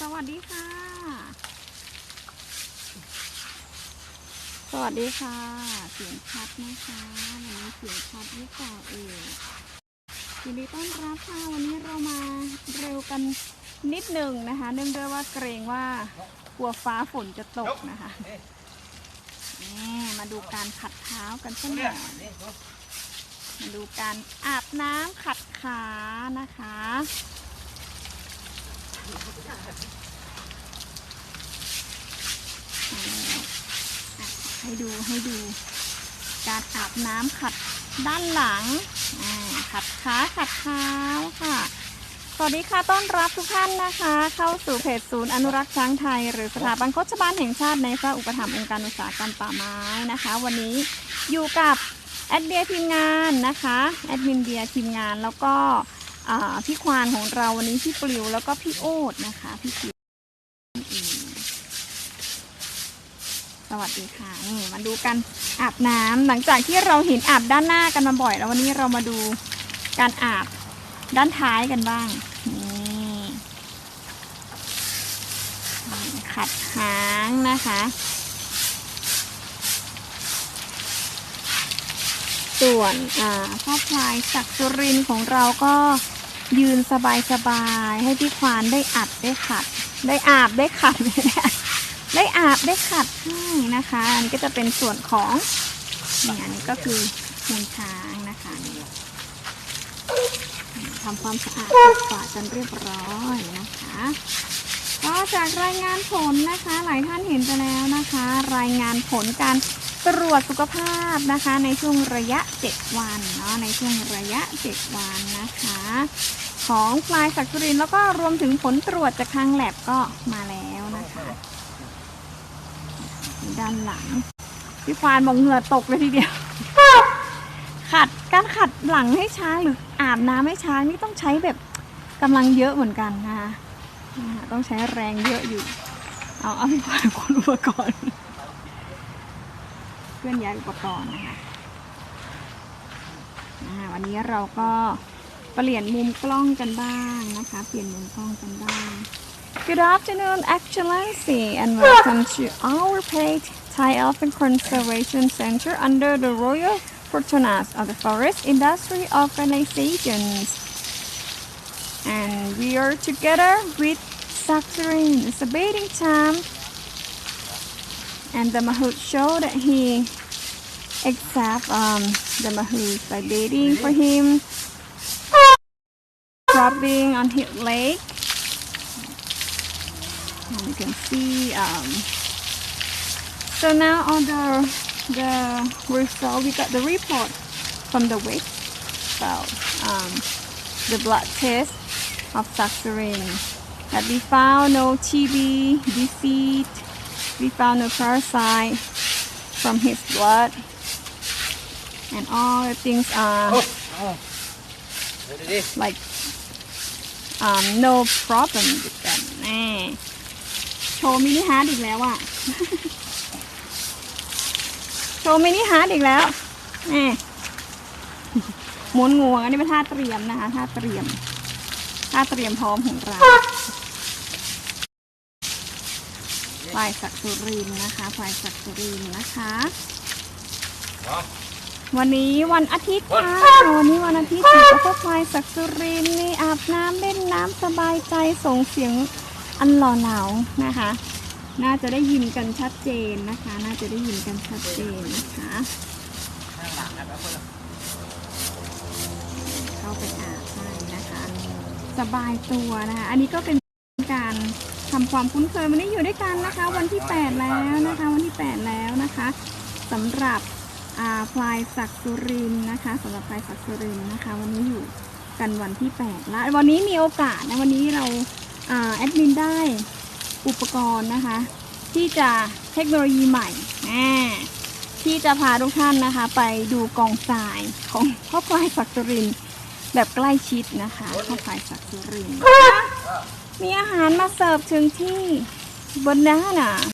สวัสดีค่ะ สวัสดีค่ะ เสียงชัดนะคะวันนี้เสียงชัดหรือเปล่าเอ่ยยินดีต้อนรับค่ะวันนี้เรามาเร็วกันนิดหนึ่งนะคะ เนื่องด้วยว่าเกรงว่ากลัวฟ้าฝนจะตกนะคะนี่มาดูการขัดเท้ากันสักหน่อยมาดูการอาบน้ำขัดขานะคะ ให้ดูให้ดู การอาบน้ำขัดด้านหลัง ขัดขาขัดเท้าค่ะ สวัสดีค่ะ ต้อนรับทุกท่านนะคะ เข้าสู่เพจศูนย์อนุรักษ์ช้างไทย หรือสถาบันโคชบาลแห่งชาติในพระอุปถัมภ์องค์การอุตสาหกรรมป่าไม้นะคะ วันนี้อยู่กับแอดเบียทีมงานนะคะ แอดมินเบียทีมงานแล้วก็ พี่ควานของเราวันนี้พี่ปลิวแล้วก็พี่โอ๊ตนะคะ พี่ปลิวสวัสดีค่ะนี่มาดูกันอาบน้ำหลังจากที่เราเห็นอาบด้านหน้ากันมาบ่อย แล้ววันนี้เรามาดูการอาบด้านท้ายกันบ้าง นี่ขัดหางนะคะ ส่วนอ่าพ่อพลายศักสุรินของเราก็ ยืนสบายๆให้พี่ควานได้อัดได้ขัด ได้อาบได้ขัด ได้อาบได้ขัดให้นะคะ อันนี้ก็จะเป็นส่วนของเนี่อันนี้ก็คือมูลช้างนะคะทำความสะอาดปิดฝาจนเรียบร้อยนะคะ ก็จากรายงานผลนะคะ หลายท่านเห็นไปแล้วนะคะ รายงานผลการตรวจสุขภาพนะคะ ในช่วงระยะ 7 วันเนาะในช่วงระยะ 7 วันนะคะ ของพลายศักจุรินแล้วก็รวมถึงผลตรวจจากทางแลบก็มาแล้วนะคะด้านหลังพี่ควานมองเหงื่อตกเลยทีเดียว ขัดการขัดหลังให้ช้างหรืออาบน้ำให้ช้างนี่ต้องใช้แบบกำลังเยอะเหมือนกันนะคะต้องใช้แรงเยอะอยู่ เอาเอาพี่ควานคนอุปกรณ์เคลื่อนย้ายอุปกรณ์นะคะวันนี้เราก็ เปลี่ยนมุมกล้องกันบ้างนะคะ เปลี่ยนมุมกล้องกันบ้าง Good afternoon, Excellency, and welcome to our page Thai Elephant Conservation Center under the Royal Patronage of the Forest Industry Organizations. And we are together with Saksarin. It's a bathing time, and the Mahout show that he accept um, the Mahout by bathing for him, rubbing on his leg. And you can see um, so now on the the result we got the report from the weight so um, the blood test of Saccharine that we found no TB disease we found no parasite from his blood. And all the things are like um, no problem with them แน่โชว์มินิฮาร์ดอีกแล้วอะโชว์มินิฮาร์ดอีกแล้วแน่หมุนงวงอันนี้เป็นท่าเตรียมนะคะ ท่าเตรียม ท่าเตรียมพร้อมของเราฝ่ายศักดิ์สุรินนะคะฝ่ายศักดิ์สุรินนะคะ วันนี้วันอาทิตย์ค่ะวันนี้วันอาทิตย์อยู่กับพ่อพลายศักดิ์สุรินทร์นี่อาบน้ำเล่นน้ำสบายใจส่งเสียงอันหล่อเหลานะคะ น่าจะได้ยินกันชัดเจนนะคะ น่าจะได้ยินกันชัดเจนนะคะเข้าไปอาบให้นะคะ สบายตัวนะคะ อันนี้ก็เป็นการทำความคุ้นเคยวันนี้อยู่ด้วยกันนะคะ วันที่ 8 แล้วนะคะ วันที่ 8 แล้วนะคะสำหรับอ่า พลายศักสุรินนะคะสำหรับพลายศักสุรินนะคะ วันนี้อยู่กันวันที่8แล้ววันนี้มีโอกาสนะวันนี้เราอาแอดมินได้อุปกรณ์นะคะ ที่จะเทคโนโลยีใหม่อ่าที่จะพาทุกท่านนะคะ ไปดูกองทรายของพ่อพลายศักสุรินแบบใกล้ชิดนะคะพ่อพลายศักสุรินมีอาหารมาเสิร์ฟถึงที่บนนั้นน่ะ